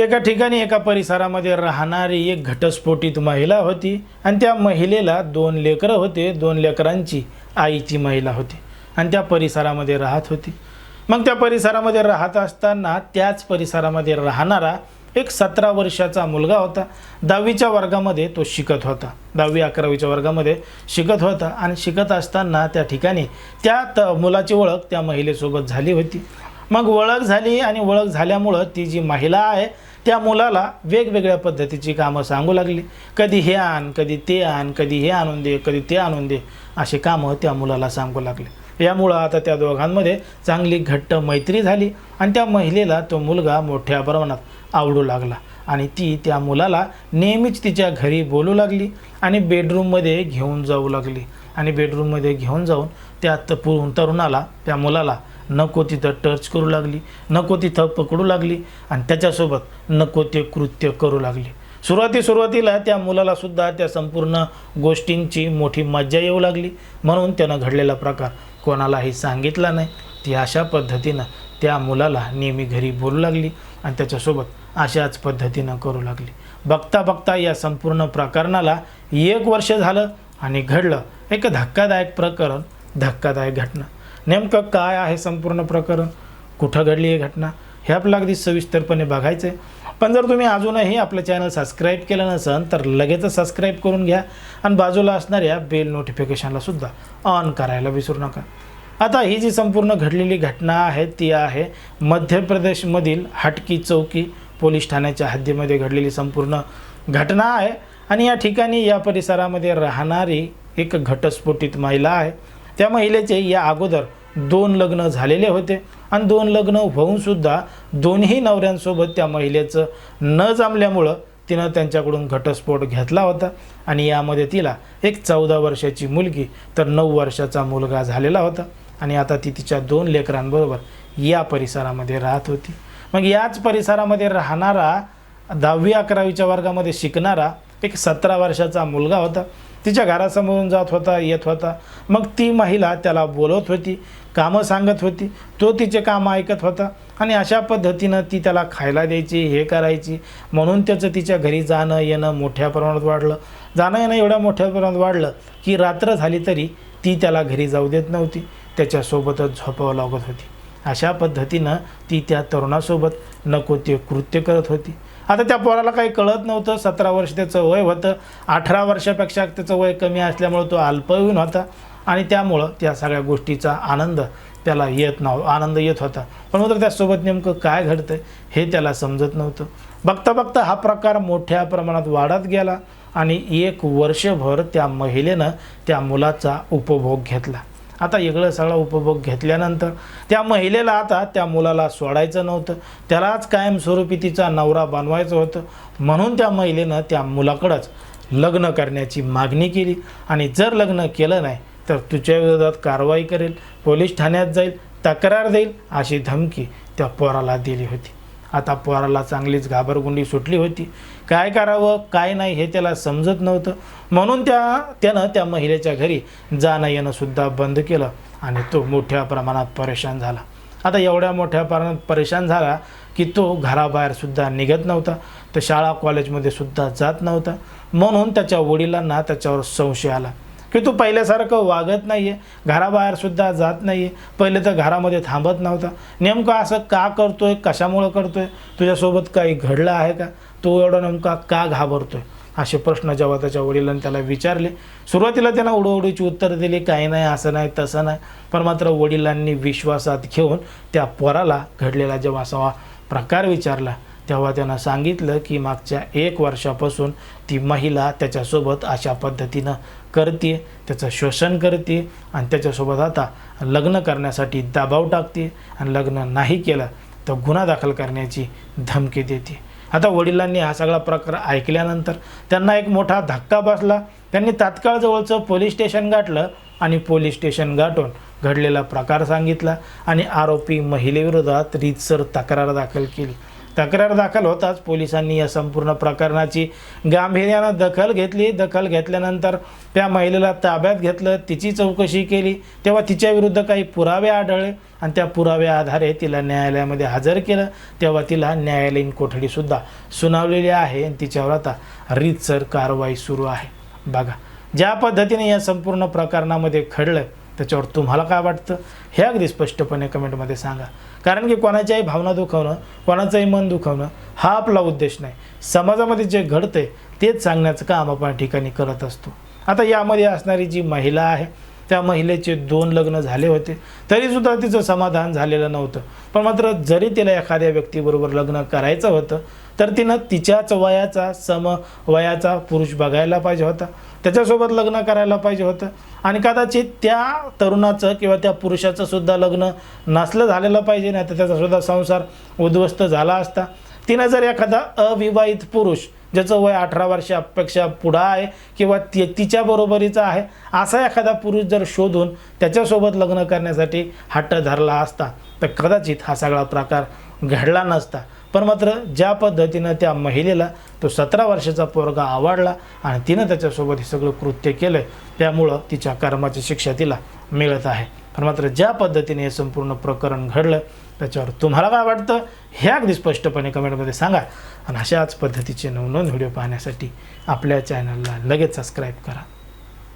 एका ठिकाणी एका परिसरामध्ये राहणारी एक घटस्फोटित महिला होती आणि त्या महिलेला दोन लेकरं होते दोन लेकरांची आईची महिला होती आणि त्या परिसरामध्ये राहत होती. मग त्या परिसरामध्ये राहत असताना त्याच परिसरामध्ये राहणारा एक सतरा वर्षाचा मुलगा होता. दहावीच्या वर्गामध्ये तो शिकत होता. दहावी अकरावीच्या वर्गामध्ये शिकत होता आणि शिकत असताना त्या ठिकाणी त्या त मुलाची ओळख त्या महिलेसोबत झाली होती. मग ओळख झाली आणि ओळख झाल्यामुळं ती जी महिला आहे त्या मुलाला वेगवेगळ्या पद्धतीची कामं सांगू लागली. कधी हे आण कधी ते आण कधी हे आणून दे कधी ते आणून दे अशी कामं त्या मुलाला सांगू लागले. यामुळं आता त्या दोघांमध्ये चांगली घट्ट मैत्री झाली आणि त्या महिलेला तो मुलगा मोठ्या प्रमाणात आवडू लागला आणि ती त्या मुलाला नेहमीच तिच्या घरी बोलू लागली आणि बेडरूममध्ये घेऊन जाऊ लागली. आणि बेडरूममध्ये घेऊन जाऊन त्या तपू तरुणाला त्या मुलाला नको तिथं टच करू लागली नको तिथं पकडू लागली आणि त्याच्यासोबत नको ते कृत्य करू लागली. सुरुवाती सुरुवातीला त्या मुलाला सुद्धा त्या संपूर्ण गोष्टींची मोठी मज्जा येऊ लागली. म्हणून त्यानं घडलेला प्रकार कोणालाही सांगितला नाही. ती अशा पद्धतीनं त्या मुलाला नेहमी घरी बोलू लागली आणि त्याच्यासोबत अशाच पद्धतीनं करू लागली. बघता बघता या संपूर्ण प्रकरणाला एक वर्ष झालं आणि घडलं एक धक्कादायक प्रकरण धक्कादायक घटना. नेमकं काय आहे संपूर्ण प्रकरण? कुठं घडली आहे घटना? हे आपल्याला अगदी सविस्तरपणे बघायचं आहे पण जर तुम्ही अजूनही आपलं चॅनल सबस्क्राईब केलं नसेल तर लगेचच सबस्क्राईब करून घ्या आणि बाजूला असणाऱ्या बेल नोटिफिकेशनला सुद्धा ऑन करायला विसरू नका. आता ही जी संपूर्ण घडलेली घटना आहे ती आहे मध्य प्रदेशमधील हटकी चौकी पोलीस ठाण्याच्या हद्दीमध्ये घडलेली संपूर्ण घटना आहे. आणि या ठिकाणी या परिसरामध्ये राहणारी एक घटस्फोटित महिला आहे. त्या महिलेचे या अगोदर दोन लग्न झालेले होते. आणि दोन लग्न होऊनसुद्धा दोन्ही नवऱ्यांसोबत त्या महिलेचं न जमल्यामुळं तिनं त्यांच्याकडून घटस्फोट घेतला होता. आणि यामध्ये तिला एक चौदा वर्षाची मुलगी तर नऊ वर्षाचा मुलगा झालेला होता. आणि आता ती तिच्या दोन लेकरांबरोबर या परिसरामध्ये राहत होती. मग याच परिसरामध्ये राहणारा दहावी अकरावीच्या वर्गामध्ये शिकणारा एक सतरा वर्षाचा मुलगा होता. तिच्या घरासमोरून जात होता येत होता. मग ती महिला त्याला बोलत होती कामं सांगत होती. तो तिचे कामं ऐकत होता आणि अशा पद्धतीनं ती त्याला खायला द्यायची हे करायची. म्हणून त्याचं तिच्या घरी जाणं येणं मोठ्या प्रमाणात वाढलं. जाणं येणं एवढ्या मोठ्या प्रमाणात वाढलं की रात्र झाली तरी ती त्याला घरी जाऊ देत नव्हती. त्याच्यासोबतच झोपावं लागत होती. अशा पद्धतीनं ती त्या तरुणासोबत नको ते कृत्य करत होती. आता त्या पोराला काही कळत नव्हतं. सतरा वर्ष त्याचं वय होतं. अठरा वर्षापेक्षा त्याचं वय कमी असल्यामुळं तो अल्पवयीन होता. आणि त्यामुळं त्या सगळ्या गोष्टीचा आनंद त्याला येत नव्ह आनंद येत होता. पण मात्र त्यासोबत नेमकं काय घडतं हे त्याला समजत नव्हतं. बघता बघता हा प्रकार मोठ्या प्रमाणात वाढत गेला आणि एक वर्षभर त्या महिलेनं त्या मुलाचा उपभोग घेतला. आता वेगळं सगळा उपभोग घेतल्यानंतर त्या महिलेला आता त्या मुलाला सोडायचं नव्हतं. त्यालाच कायमस्वरूपी तिचा नवरा बनवायचं होतं. म्हणून त्या महिलेनं त्या मुलाकडंच लग्न करण्याची मागणी केली. आणि जर लग्न केलं नाही तर तुझ्या विरोधात कारवाई करेल पोलीस ठाण्यात जाईल तक्रार देईल अशी धमकी त्या पोराला दिली होती. आता पोराला चांगलीच घाबरगुंडी सुटली होती. काय करावं काय नाही हे त्याला समजत नव्हतं. म्हणून त्या त्यानं त्या महिलेच्या घरी जाणं येणं सुद्धा बंद केलं आणि तो मोठ्या प्रमाणात परेशान झाला. आता एवढ्या मोठ्या प्रमाणात परेशान झाला की तो घराबाहेर सुद्धा निघत नव्हता. तर शाळा कॉलेजमध्ये सुद्धा जात नव्हता. म्हणून त्याच्या वडिलांना त्याच्यावर संशय आला. की तू पहिल्यासारखं वागत नाही आहे घराबाहेर सुद्धा जात नाही आहे पहिले तर घरामध्ये थांबत नव्हता. नेमकं असं का करतोय कशामुळं करतोय तुझ्यासोबत काही घडलं आहे का? तो एवढा नेमका का घाबरतोय? असे प्रश्न जेव्हा त्याच्या वडिलांनी त्याला विचारले. सुरुवातीला त्यांना उडवडीची उत्तर दिली काही नाही असं नाही तसं नाही. पण मात्र वडिलांनी विश्वासात घेऊन त्या पोराला घडलेला जेव्हा असा प्रकार विचारला. तेव्हा त्यांना सांगितलं की मागच्या एक वर्षापासून ती महिला त्याच्यासोबत अशा पद्धतीनं करते त्याचं शोषण करते आणि त्याच्यासोबत आता लग्न करण्यासाठी दबाव टाकते आणि लग्न नाही केलं तर गुन्हा दाखल करण्याची धमकी देते आता वडिलांनी हा सगळा प्रकार ऐकल्यानंतर त्यांना एक मोठा धक्का बसला. त्यांनी तात्काळ जवळचं पोलीस स्टेशन गाठलं आणि पोलीस स्टेशन गाठून घडलेला प्रकार सांगितला आणि आरोपी महिलेविरोधात रीतसर तक्रार दाखल केली. तक्रार दाखल होताच पोलिसांनी या संपूर्ण प्रकरणाची गांभीर्यानं दखल घेतली. दखल घेतल्यानंतर त्या महिलेला ताब्यात घेतलं. तिची चौकशी केली. तेव्हा तिच्या विरुद्ध काही पुरावे आढळले आणि त्या पुराव्या आधारे तिला न्यायालयामध्ये हजर केलं. तेव्हा तिला न्यायालयीन कोठडीसुद्धा सुनावलेली आहे आणि तिच्यावर आता रीतसर कारवाई सुरू आहे. बघा ज्या पद्धतीने या संपूर्ण प्रकरणामध्ये खडलं त्याच्यावर तुम्हाला काय वाटतं? हे अगदी स्पष्टपणे कमेंटमध्ये सांगा. कारण की कोणाच्याही भावना दुखवणं कोणाचंही मन दुखवणं हा आपला उद्देश नाही. समाजामध्ये जे घडतंय तेच सांगण्याचं काम आपण या ठिकाणी करत असतो. आता यामध्ये असणारी जी महिला आहे त्या महिलेचे दोन लग्न झाले होते. तरीसुद्धा तिचं समाधान झालेलं नव्हतं. पण मात्र जरी तिला एखाद्या व्यक्तीबरोबर लग्न करायचं होतं तर तिनं तिच्याच वयाचा सम वयाचा पुरुष बघायला पाहिजे होता. त्याच्यासोबत लग्न करायला पाहिजे होतं. आणि कदाचित त्या तरुणाचं किंवा त्या पुरुषाचं सुद्धा लग्न नसलं झालेलं पाहिजे नाही तर त्याचासुद्धा संसार उद्ध्वस्त झाला असता. तिनं जर एखादा अविवाहित पुरुष ज्याचं वय अठरा वर्षापेक्षा पुढं आहे किंवा ति तिच्या बरोबरीचा आहे असा एखादा पुरुष जर शोधून त्याच्यासोबत लग्न करण्यासाठी हट्ट धरला असता तर कदाचित हा सगळा प्रकार घडला नसता. पण मात्र ज्या पद्धतीनं त्या महिलेला तो सतरा वर्षाचा पोरगा आवडला आणि तिनं त्याच्यासोबत हे सगळं कृत्य केलं त्यामुळं तिच्या कर्माची शिक्षा तिला मिळत आहे. पण मात्र ज्या पद्धतीने हे संपूर्ण प्रकरण घडलं त्याच्यावर तुम्हाला काय वाटतं? हे अगदी स्पष्टपणे कमेंटमध्ये सांगा. आणि अशाच पद्धतीचे नवनवीन व्हिडिओ पाहण्यासाठी आपल्या चॅनलला लगेच सबस्क्राईब करा.